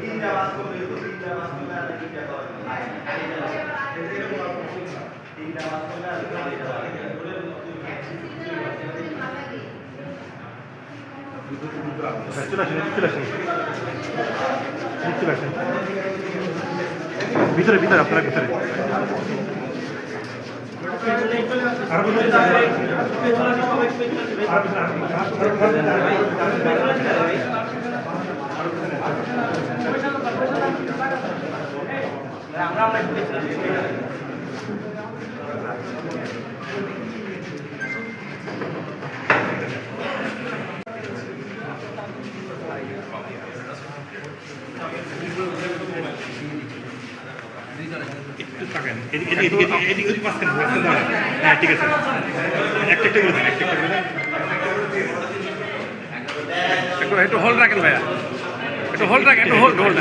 তিনটা বাস করলে ভিতরে ভিতরে আপনারা ভিতরে। আর একটু তাকান এদিকে এদিকে মাঝখানে দাঁড়ান হ্যাঁ ঠিক আছে একটা রাখেন ভাইয়া। একটু হোল্ড রাখেন, একটু হোল্ড হোল্ড